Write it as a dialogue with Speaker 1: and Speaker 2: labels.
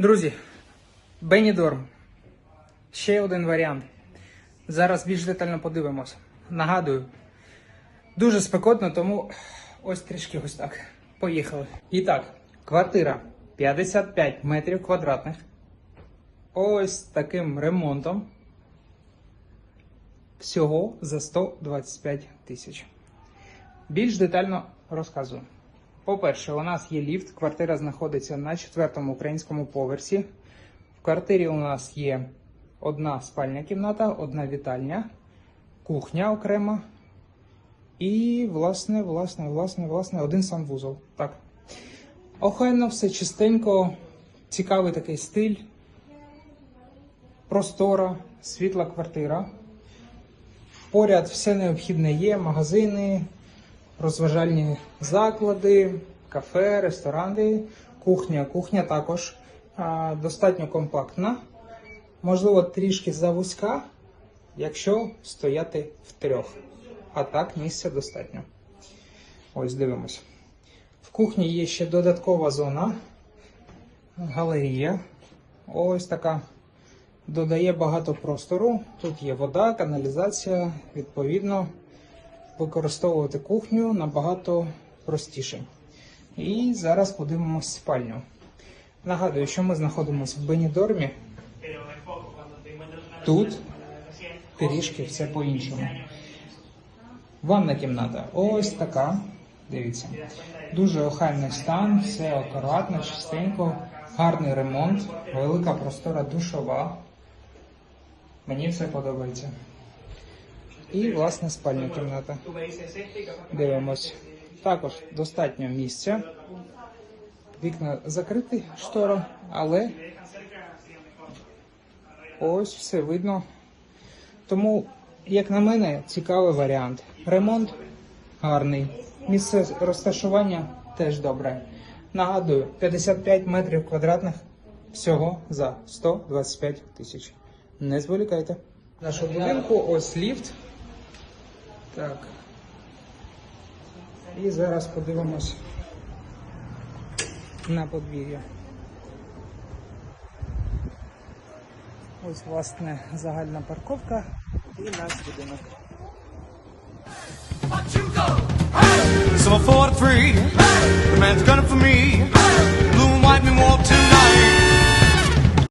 Speaker 1: Друзі, Бенідорм. Ще один варіант. Зараз більш детально подивимося. Нагадую, дуже спекотно, тому ось трішки ось так. Поїхали. І так, квартира 55 метрів квадратних. Ось таким ремонтом. Всього за 125 тисяч. Більш детально розказую. По-перше, у нас є ліфт. Квартира знаходиться на четвертому українському поверсі. В квартирі у нас є одна спальня кімната, одна вітальня, кухня окрема і, власне, власне, власне, власне, один санвузол. Так. Охайно, все чистенько, цікавий такий стиль, простора, світла квартира. Поряд все необхідне є: магазини, розважальні заклади, кафе, ресторани, кухня. Кухня також достатньо компактна, можливо, трішки завузька, якщо стояти втрьох. А так місця достатньо. Ось дивимося. В кухні є ще додаткова зона, галерія. Ось така. Додає багато простору. Тут є вода, каналізація, відповідно використовувати кухню набагато простіше. І зараз подивимось спальню. Нагадую, що ми знаходимося в Бенідормі. Тут трішки все по-іншому. Ванна кімната ось така. Дивіться. Дуже охайний стан, все акуратно, чистенько, гарний ремонт, велика простора душова. Мені все подобається. І власне спальня кімната. Дивимось. Також достатньо місця. Вікна закриті штором, але ось все видно. Тому, як на мене, цікавий варіант. Ремонт гарний. Місце розташування теж добре. Нагадую, 55 метрів квадратних всього за 125 тисяч. Не зволікайте. Нашого будинку ось ліфт. Так. І зараз подивимось на подвір'я. Ось, власне, загальна парковка і наш будинок.
Speaker 2: So I fought free. The man's gunning for me.